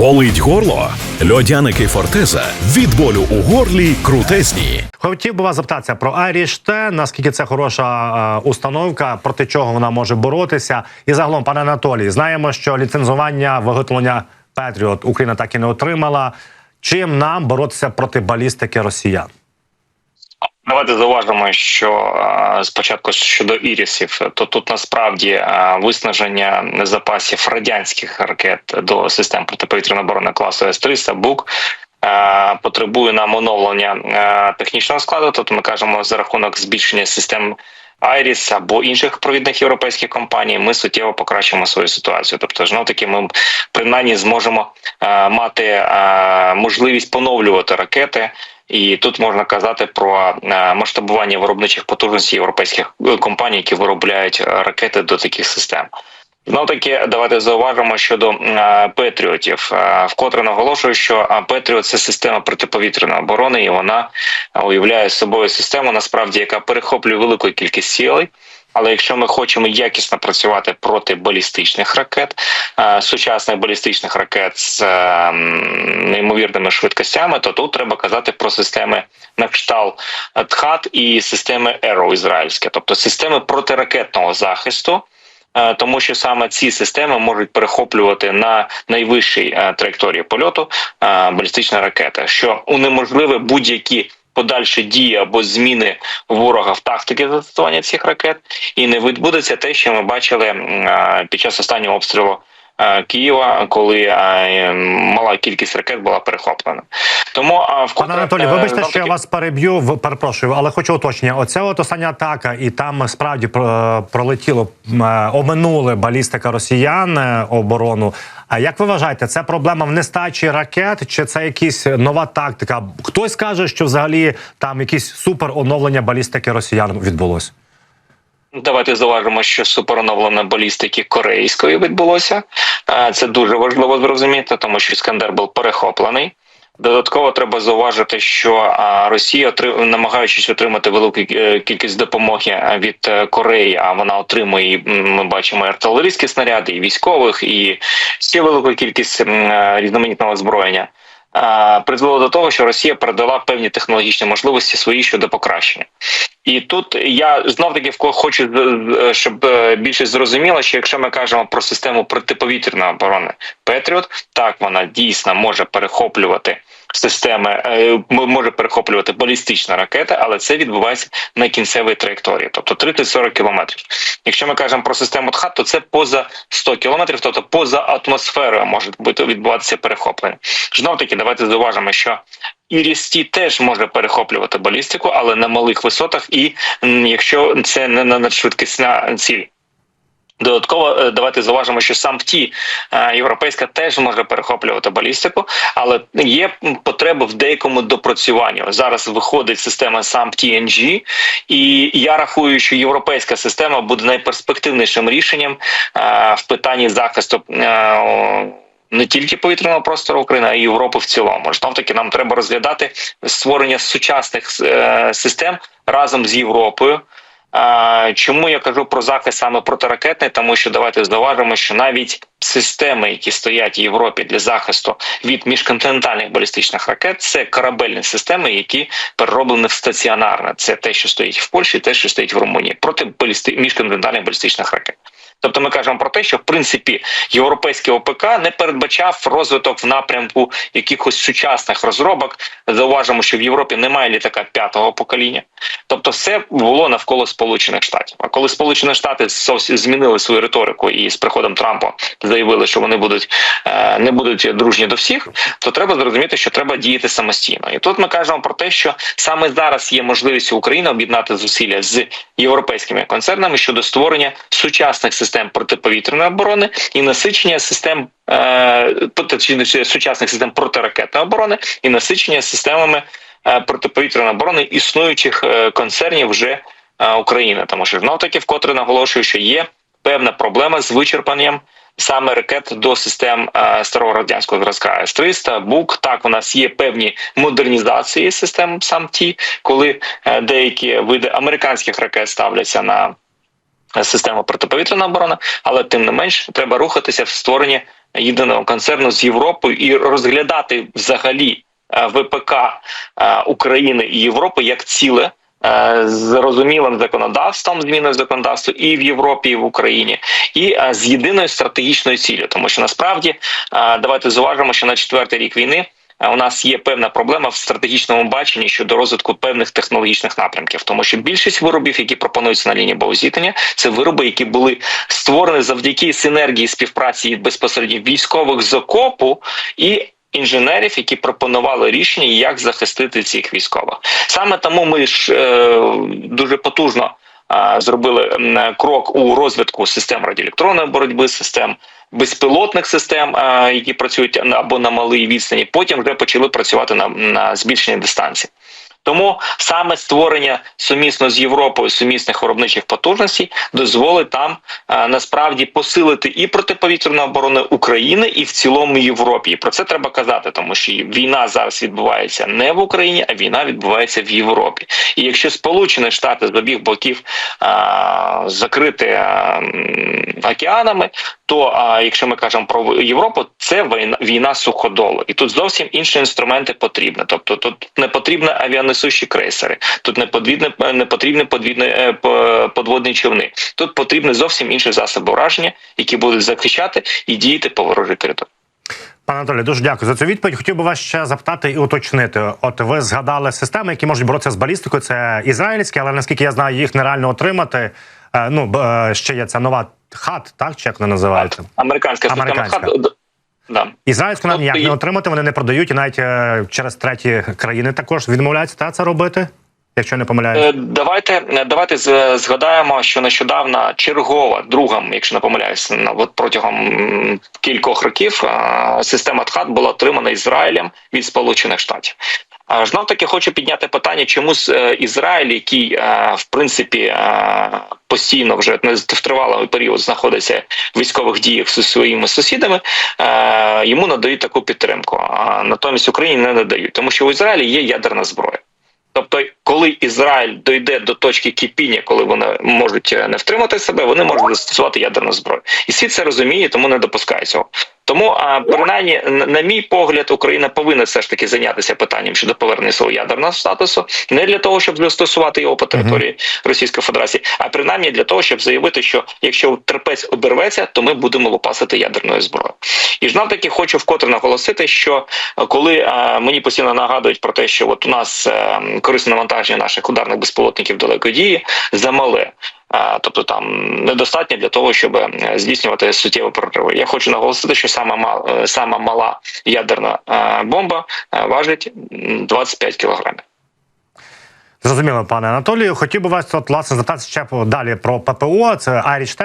Болить горло? Льодяники Фортеза від болю у горлі крутезні. Хотів би вас запитатися про Irish наскільки це хороша е, установка, проти чого вона може боротися. І загалом, пане Анатолій, знаємо, що ліцензування виготовлення Петріот Україна так і не отримала. Чим нам боротися проти балістики росіян? Давайте зауважимо, що спочатку щодо ірісів, то тут насправді виснаження запасів радянських ракет до систем протиповітряної оборони класу С-300 БУК потребує нам оновлення е, технічного складу. Тобто ми кажемо за рахунок збільшення систем. Айріс або інших провідних європейських компаній, ми суттєво покращимо свою ситуацію. Тобто, знов таки, ми принаймні зможемо е, мати е, можливість поновлювати ракети, і тут можна казати про е, масштабування виробничих потужностей європейських е, компаній, які виробляють е, ракети до таких систем. Знов таки, давайте зауважимо щодо е, Петріотів. Е, Вкотре наголошую, що е, Петріот це система протиповітряної оборони, і вона уявляє собою систему, насправді, яка перехоплює велику кількість цілей. Але якщо ми хочемо якісно працювати проти балістичних ракет, сучасних балістичних ракет з неймовірними швидкостями, то тут треба казати про системи на кшталт ТХАТ і системи ЕРО ізраїльське, тобто системи протиракетного захисту. Е, Тому що саме ці системи можуть перехоплювати на найвищій е, траєкторії польоту балістична ракета, що унеможливе будь-які подальші дії або зміни ворога в тактики застосування цих ракет, і не відбудеться те, що ми бачили е, під час останнього обстрілу. Е, Києва, коли е, мала кількість ракет була перехоплена, тому а вкотре, Пане Анатолій, е, вибачте, що я вас переб'ю. в- Перепрошую, але хочу уточнення. Оця от остання атака, і там справді про- пролетіло оминули балістика росіян оборону. А як ви вважаєте, це проблема в нестачі ракет, чи це якась нова тактика? Хтось каже, що взагалі там якісь супер оновлення балістики росіян відбулось. Давайте зауважимо, що супероновлення балістики корейської відбулося. Це дуже важливо зрозуміти, тому що Іскандер був перехоплений. Додатково треба зауважити, що Росія, намагаючись отримати велику е, кількість допомоги від е, Кореї, а вона отримує ми бачимо і артилерійські снаряди, і військових, і ще велику кількість е, різноманітного озброєння. е, Призвело до того, що Росія передала певні технологічні можливості свої щодо покращення. І тут я знов таки хочу щоб е, більше зрозуміло, що якщо ми кажемо про систему протиповітряної оборони Петріот, так вона дійсно може перехоплювати системи, е, може перехоплювати балістичні ракети, але це відбувається на кінцевій траєкторії, тобто 30-40 кілометрів. Якщо ми кажемо про систему ТХАТ, то це поза 100 кілометрів, тобто поза атмосферою може бути відбуватися перехоплення. Знов таки, давайте зауважимо, що і Рісті теж може перехоплювати балістику, але на малих висотах, і якщо це не на надшвидкісна ціль. Додатково е, давайте зауважимо, що сам ті е, європейська теж може перехоплювати балістику, але є потреба в деякому допрацюванні. Зараз виходить система сам TNG, і я рахую, що європейська система буде найперспективнішим рішенням е, в питанні захисту. не тільки повітряного простору України, а й Європи в цілому. Знов таки нам треба розглядати створення сучасних е, систем разом з Європою. Чому я кажу про захист саме протиракетний? Тому що давайте зауважимо, що навіть системи, які стоять в Європі для захисту від міжконтинентальних балістичних ракет, це корабельні системи, які перероблені в стаціонарне. Це те, що стоїть в Польщі, те, що стоїть в Румунії, проти балісти... міжконтинентальних балістичних ракет. Тобто ми кажемо про те, що в принципі європейський ОПК не передбачав розвиток в напрямку якихось сучасних розробок. Зауважимо, що в Європі немає літака п'ятого покоління. Тобто, все було навколо Сполучених Штатів. А коли Сполучені Штати змінили свою риторику і з приходом Трампа заявили, що вони будуть е, не будуть дружні до всіх, то треба зрозуміти, що треба діяти самостійно. І тут ми кажемо про те, що саме зараз є можливість України об'єднати зусилля з європейськими концернами щодо створення сучасних систем протиповітряної оборони і насичення систем е, точніше, сучасних систем протиракетної оборони і насичення системами е, протиповітряної оборони існуючих е, концернів вже України, тому що знов таки вкотре наголошую, що є певна проблема з вичерпанням. Саме ракет до систем старого радянського зразка С-300, БУК. Так, у нас є певні модернізації систем сам ті, коли деякі види американських ракет ставляться на систему протиповітряної оборони, але тим не менш треба рухатися в створенні єдиного концерну з Європою і розглядати взагалі е, ВПК е, України і Європи як ціле. е, З зрозумілим законодавством, зміною законодавства і в Європі, і в Україні, і з єдиною стратегічною ціллю, тому що насправді давайте зуважимо, що на четвертий рік війни у нас є певна проблема в стратегічному баченні щодо розвитку певних технологічних напрямків, тому що більшість виробів, які пропонуються на лінії боєзіткнення, це вироби, які були створені завдяки синергії співпраці безпосередньо військових з окопу і. Інженерів, які пропонували рішення, як захистити цих військових, саме тому ми ж е, дуже потужно е, зробили крок у розвитку систем радіоелектронної боротьби, систем безпілотних систем, е, які працюють або на малій відстані. Потім вже почали працювати на, на збільшенні дистанції. Тому саме створення сумісно з Європою сумісних виробничих потужностей дозволить там е, насправді посилити і протиповітряну оборону України, і в цілому Європі. І про це треба казати, тому що війна зараз відбувається не в Україні, а війна відбувається в Європі. І якщо Сполучені Штати з обох боків е, закрити м, океанами, то а, якщо ми кажемо про Європу, це війна, війна суходолу, і тут зовсім інші інструменти потрібні. Тобто тут не потрібні авіанесущі крейсери, тут не потрібні, не потрібні подвідні, е, по- подводні човни. Тут потрібні зовсім інші засоби ураження, які будуть захищати і діяти по ворожій території. Пане Анатолій, дуже дякую за цю відповідь. Хотів би вас ще запитати і уточнити. От ви згадали системи, які можуть боротися з балістикою. Це ізраїльські, але наскільки я знаю, їх нереально отримати. Е, Ну е, ще є ця нова хат, так чи як вона називається? Американська Американська. ХАД, д- Да. Ізраїльську нам Тобто ніяк є- не отримати, вони не продають і навіть е, через треті країни також відмовляються та це робити, якщо не помиляюсь. Е, Давайте давайте згадаємо, що нещодавно чергова друга, якщо не помиляюсь, на- от протягом кількох років система ТХАТ була отримана Ізраїлем від Сполучених Штатів. Знов таки хочу підняти питання, чому е, Ізраїль, який е, в принципі е, постійно вже в тривалий період знаходиться в військових діях зі своїми сусідами, йому надають таку підтримку. А натомість Україні не надають, тому що у Ізраїлі є ядерна зброя. Тобто, коли Ізраїль дойде до точки кипіння, коли вони можуть не втримати себе, вони можуть застосувати ядерну зброю, і світ це розуміє, тому не допускає цього. Тому, а, принаймні, на- на мій погляд, Україна повинна все ж таки зайнятися питанням щодо повернення свого ядерного статусу, не для того, щоб застосувати його по території Російської Федерації, а принаймні для того, щоб заявити, що якщо терпець обірветься, то ми будемо лупасити ядерною зброєю. І знов таки хочу вкотре наголосити, що коли е, мені постійно нагадують про те, що от у нас е, корисне навантаження наших ударних безпілотників далекої дії замале. Е, Тобто там недостатньо для того, щоб е, здійснювати суттєві прориви. Я хочу наголосити, що сама мала, сама мала ядерна е, бомба е, важить м, 25 кілограмів. Зрозуміло, пане Анатолію. Хотів би вас от, власне запитати ще далі про ППО. Це Айріч Т,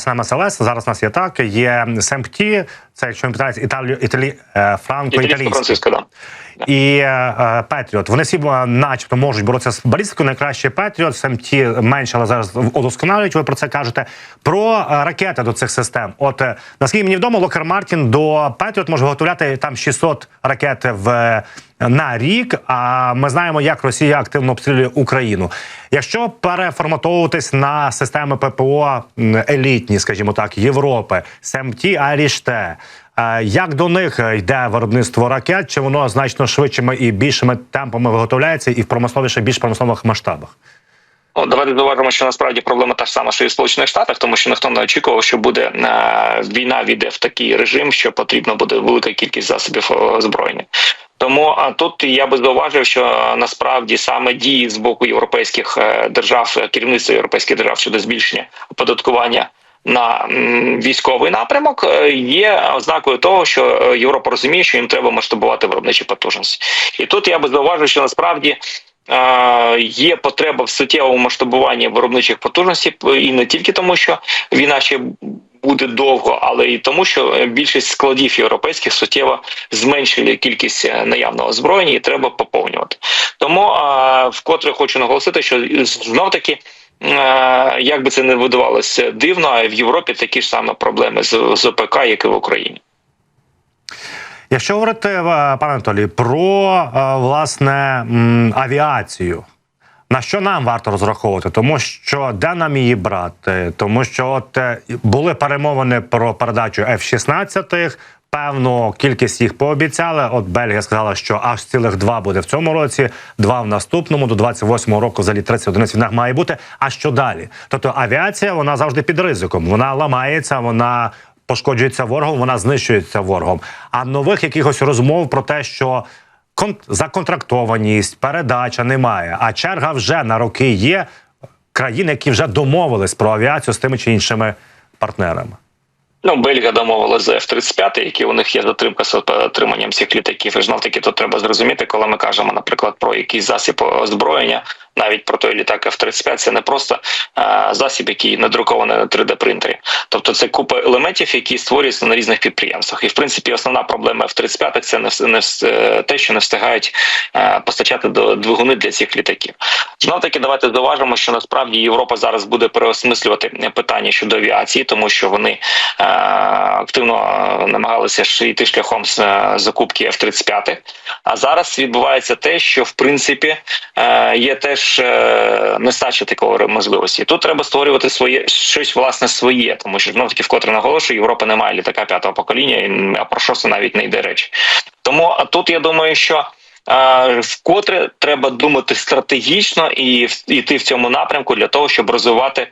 СНМСЛС. Зараз у нас є так. Є СМПТ, це якщо не питається, Італію, Італі, е. Італійсько-французька, да. і е, Петріот. Вони всі, е, начебто, можуть боротися з балістикою. Найкраще Петріот, СМТ менше, але зараз удосконалюють. Ви про це кажете. Про ракети до цих систем. От наскільки мені відомо, Локер Мартін до Петріот може виготовляти там 600 ракет в. На рік, а ми знаємо, як Росія активно обстрілює Україну. Якщо переформатовуватись на системи ППО елітні, скажімо так, Європи, СМТ, Аріште, Е, Як до них йде виробництво ракет? Чи воно значно швидшими і більшими темпами виготовляється і в промисловіше більш промислових масштабах? Ну, давайте зауважимо, що насправді проблема та ж сама, що і в Сполучених Штатах, тому що ніхто не очікував, що буде е, війна війде в такий режим, що потрібно буде велика кількість засобів е, озброєння. Тому тут я би зауважив, що насправді саме дії з боку європейських е, держав, е, керівництва європейських держав щодо збільшення оподаткування. На військовий напрямок е, є ознакою того, що Європа розуміє, що їм треба масштабувати виробничі потужності, і тут я би зауважив, що насправді є потреба в суттєвому масштабуванні виробничих потужностей, і не тільки тому, що війна ще буде довго, але і тому, що е, більшість складів європейських суттєво зменшили кількість е, наявного озброєння і треба поповнювати. Тому вкотре хочу наголосити, що знов таки. е, Як би це не видавалося дивно, в Європі такі ж саме проблеми з, з ОПК, як і в Україні. Якщо говорити, пане Анатолій, про власне авіацію. На що нам варто розраховувати? Тому що де нам її брати? Тому що от е, були перемовини про передачу F-16, Певну кількість їх пообіцяли. От Бельгія сказала, що аж цілих два буде в цьому році, два в наступному. До 28-го року взагалі 30 одиниць в них має бути. А що далі? Тобто авіація вона завжди під ризиком. Вона ламається, вона пошкоджується ворогом, вона знищується ворогом. А нових якихось розмов про те, що законтрактованість, передача немає. А черга вже на роки є країн, які вже домовились про авіацію з тими чи іншими партнерами. Ну, Бельгія домовила за F-35, які у них є затримка з отриманням цих літаків. І знов таки тут треба зрозуміти, коли ми кажемо, наприклад, про якийсь засіб озброєння, навіть про той літак F-35, це не просто засіб, який надрукований на 3D принтері. Тобто це купа елементів, які створюються на різних підприємствах. І в принципі, основна проблема F-35 – це не, не е, те, що не встигають е, постачати до двигуни для цих літаків. Знов таки, давайте зауважимо, що насправді Європа зараз буде переосмислювати питання щодо авіації, тому що вони е, активно намагалися йти шляхом з закупки F-35. А зараз відбувається те, що в принципі є теж е, нестача такої можливості. Тут треба створювати своє щось власне своє, тому що знов таки вкотре наголошую, Європа не має літака п'ятого покоління, а про шосте навіть не йде речі. Тому а тут я думаю, що. Вкотре треба думати стратегічно і йти в цьому напрямку для того, щоб розвивати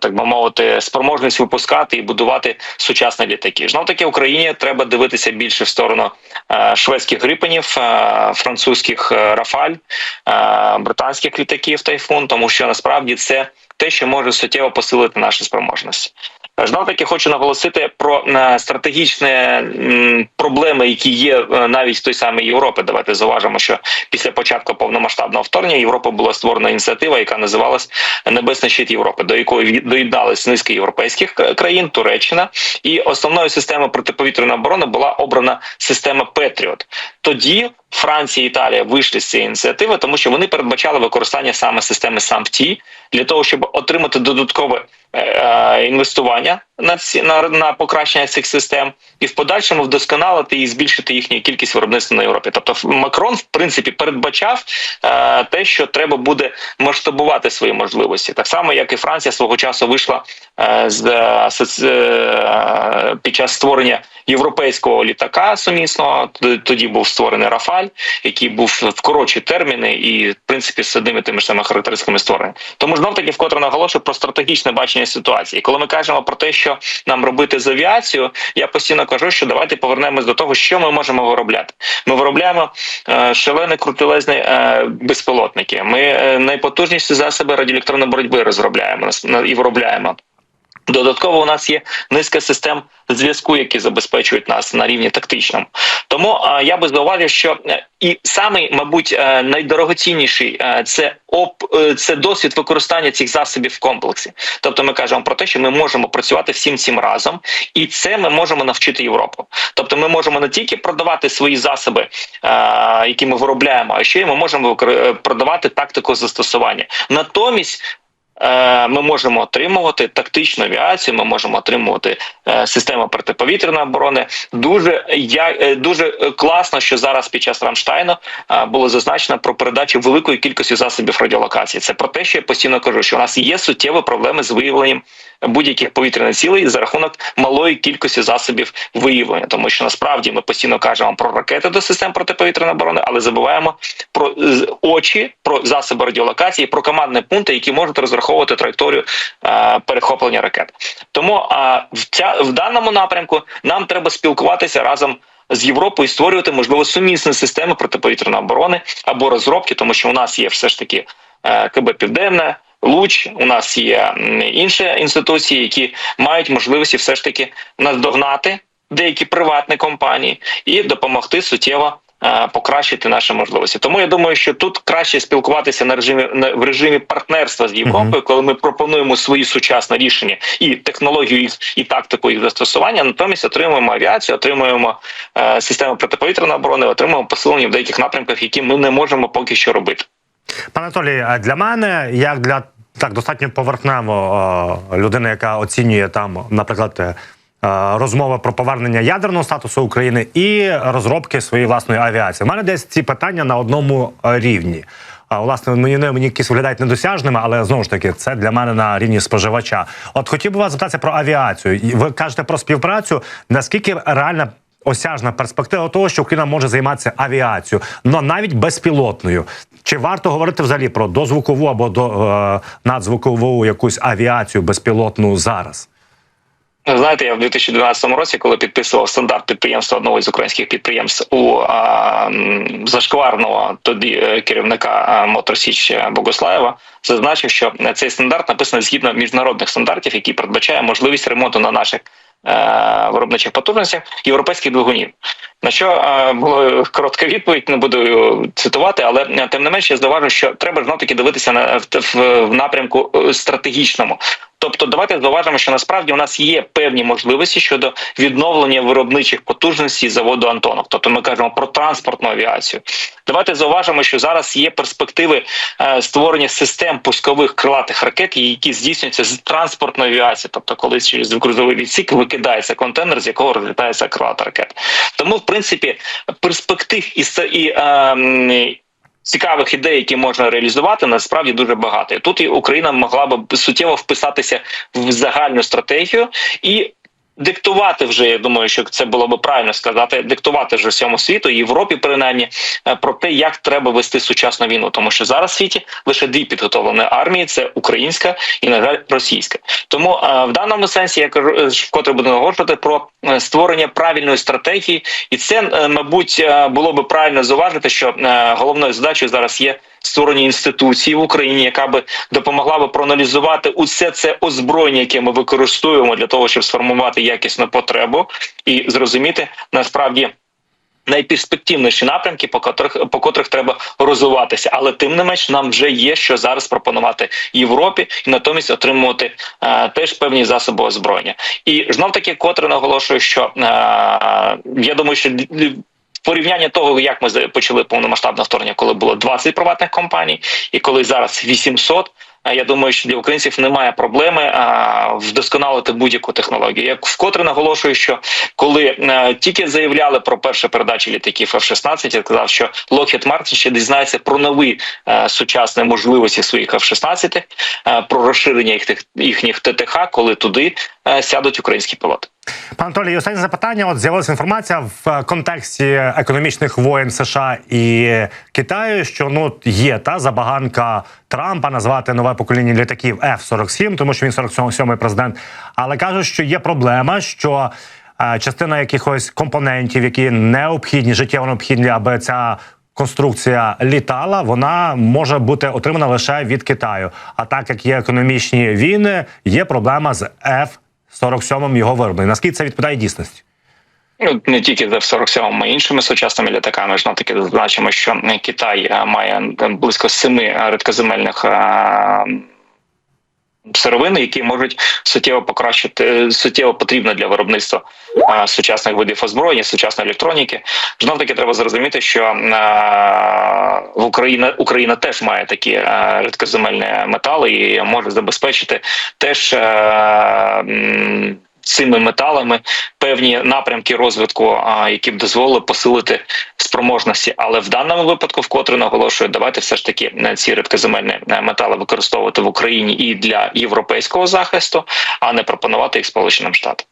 так би мовити, спроможність випускати і будувати сучасні літаки. Знов таки Україні треба дивитися більше в сторону е, шведських грипенів, е, французьких е, Рафаль, е, британських літаків Тайфун, тому що насправді це те, що може суттєво посилити нашу спроможності. Знов таки хочу наголосити про е, стратегічні проблеми, які є е, навіть в той самій Європі. Давайте зауважимо, що після початку повномасштабного вторгнення Європи була створена ініціатива, яка називалась Небесний щит Європи, до якої доєднались низка європейських країн, Туреччина, і основною системою протиповітряної оборони була обрана система Петріот. Тоді Франція і Італія вийшли з цієї ініціативи, тому що вони передбачали використання саме системи SAMPT для того, щоб отримати додаткове е, е, інвестування на ці на, на покращення цих систем, і в подальшому вдосконалити і збільшити їхню кількість виробництва на Європі. Тобто, Макрон в принципі передбачав е, те, що треба буде масштабувати свої можливості, так само як і Франція свого часу вийшла е, з е, е, під час створення європейського літака сумісного. Тоді був створений Рафаль, який був в коротші терміни і в принципі з одними тими ж самими характеристиками створений. Тому знов таки вкотре наголошую про стратегічне бачення ситуації. Коли ми кажемо про те, що нам робити з авіацією, я постійно кажу, що давайте повернемось до того, що ми можемо виробляти. Ми виробляємо е, шалені крутилезні е, безпілотники. Ми е, найпотужніші засоби радіоелектронної боротьби розробляємо і виробляємо. Додатково у нас є низка систем зв'язку, які забезпечують нас на рівні тактичному. Тому я би зауважив, що е, і самий, мабуть, е, найдорогоцінніший е, це оп, це досвід використання цих засобів в комплексі. Тобто, ми кажемо про те, що ми можемо працювати всім цим разом, і це ми можемо навчити Європу. Тобто, ми можемо не тільки продавати свої засоби, які ми виробляємо, а ще й ми можемо продавати тактику застосування. Натомість. Е, Ми можемо отримувати тактичну авіацію, ми можемо отримувати е, систему протиповітряної оборони. Дуже я е, дуже класно, що зараз під час Рамштайну було зазначено про передачу великої кількості засобів радіолокації. Це про те, що я постійно кажу, що у нас є суттєві проблеми з виявленням будь-яких повітряних цілей за рахунок малої кількості засобів виявлення, тому що насправді ми постійно кажемо про ракети до систем протиповітряної оборони, але забуваємо про очі, про засоби радіолокації, про командні пункти, які можуть розраховувати траєкторію е, перехоплення ракет. Тому а, в ця в даному напрямку нам треба спілкуватися разом. З Європою створювати можливо сумісні системи протиповітряної оборони або розробки, тому що у нас є все ж таки е, КБ Південне, Луч. У нас є інші інституції, які мають можливості все ж таки наздогнати деякі приватні компанії і допомогти суттєво е, покращити наші можливості. Тому я думаю, що тут краще спілкуватися на режимі на в режимі партнерства з Європою, коли ми пропонуємо свої сучасні рішення і технологію їх і тактику їх застосування. Натомість отримуємо авіацію, отримуємо е, систему протиповітряної оборони, отримуємо посилення в деяких напрямках, які ми не можемо поки що робити. Пане Анатолій, а для мене, як для так достатньо поверхнево е, людини, яка оцінює там, наприклад, е, розмови про повернення ядерного статусу України і розробки своєї власної авіації. У мене десь ці питання на одному рівні. А власне мені не мені якісь виглядають недосяжними, але знову ж таки це для мене на рівні споживача. От хотів би вас запитатися про авіацію. Ви кажете про співпрацю. Наскільки реальна осяжна перспектива того, що Україна може займатися авіацією, але навіть безпілотною? Чи варто говорити взагалі про дозвукову або до е, надзвукову якусь авіацію безпілотну зараз? Знаєте, я в 2012 році, коли підписував стандарт підприємства одного з українських підприємств у а, зашкварного тоді е, керівника Моторсіч Богослаєва, зазначив, що цей стандарт написаний згідно міжнародних стандартів, які передбачає можливість ремонту на наших е, виробничих потужностях європейських двигунів. На що е, була коротка відповідь, не буду цитувати, але е, тим не менше я зауважу, що треба знов таки дивитися на в, в, напрямку е, стратегічному. Тобто, давайте зауважимо, що насправді у нас є певні можливості щодо відновлення виробничих потужностей заводу Антонов. Тобто, ми кажемо про транспортну авіацію. Давайте зауважимо, що зараз є перспективи е, створення систем пускових крилатих ракет, які здійснюються з транспортної авіації, тобто, коли через грузовий відсік викидається контейнер, з якого розлітається крилата ракета. Тому, в принципі, перспектив і, і е, цікавих ідей, які можна реалізувати, насправді дуже багато. Тут і Україна могла б суттєво вписатися в загальну стратегію і. Диктувати вже, я думаю, що це було би правильно сказати, диктувати вже всьому світу, Європі, принаймні, е, про те, як треба вести сучасну війну, тому що зараз в світі лише дві підготовлені армії: це українська і на жаль російська. Тому е, в даному сенсі я кажу, е, вкотре буду наголошувати про створення правильної стратегії, і це, мабуть, було би правильно зауважити, що головною задачею зараз є створення інституції в Україні, яка би допомогла би проаналізувати усе це озброєння, яке ми використовуємо для того, щоб сформувати якісну потребу, і зрозуміти насправді. Найперспективніші напрямки, по котрих по котрих треба розвиватися, але тим не менш нам вже є що зараз пропонувати Європі і натомість отримувати е, теж певні засоби озброєння. І знов таки котре наголошую, що е, я думаю, що порівняння того, як ми почали повномасштабне вторгнення, коли було 20 приватних компаній, і коли зараз 800, Я думаю, що для українців немає проблеми а, вдосконалити будь-яку технологію. Я вкотре наголошую, що коли е, тільки заявляли про перші передачі літаків F-16, я сказав, що Lockheed Martin ще дізнається про нові е, сучасні можливості своїх F-16, е, про розширення їх, їхніх ТТХ, коли туди е, сядуть українські пілоти. Пан Анатолій, останнє запитання. От з'явилася інформація в е, контексті економічних воєн США і Китаю, що ну є та забаганка Трампа назвати нове покоління літаків F-47, тому що він 47-й президент. Але кажуть, що є проблема, що е, частина якихось компонентів, які необхідні, життєво необхідні, аби ця конструкція літала, вона може бути отримана лише від Китаю. А так як є економічні війни, є проблема з F 47-м його вироблення. Наскільки це відповідає дійсності? Ну, не тільки за 47 а іншими сучасними літаками. Ж таки зазначимо, що Китай е, має е, близько семи рідкоземельних е, сировин, які можуть суттєво покращити суттєво потрібно для виробництва е, сучасних видів озброєння, сучасної електроніки. Знов таки треба зрозуміти, що е, в Україна Україна теж має такі е, рідкоземельні метали і може забезпечити теж. Цими металами певні напрямки розвитку, які б дозволили посилити спроможності. Але в даному випадку, вкотре наголошую, давайте все ж таки е, ці рідкоземельні е, метали використовувати в Україні і для європейського захисту, а не пропонувати їх Сполученим Штатам.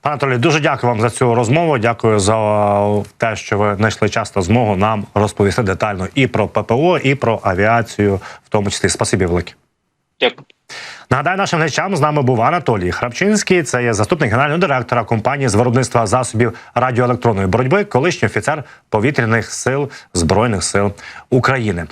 Пане Анатолій, дуже дякую вам за цю розмову. Дякую за те, що ви знайшли час та змогу нам розповісти детально і про ППО, і про авіацію, в тому числі. Спасибі велике. Дякую. Нагадаю нашим глядачам, з нами був Анатолій Храпчинський. Це є заступник генерального директора компанії з виробництва засобів радіоелектронної боротьби, колишній офіцер повітряних сил збройних сил України.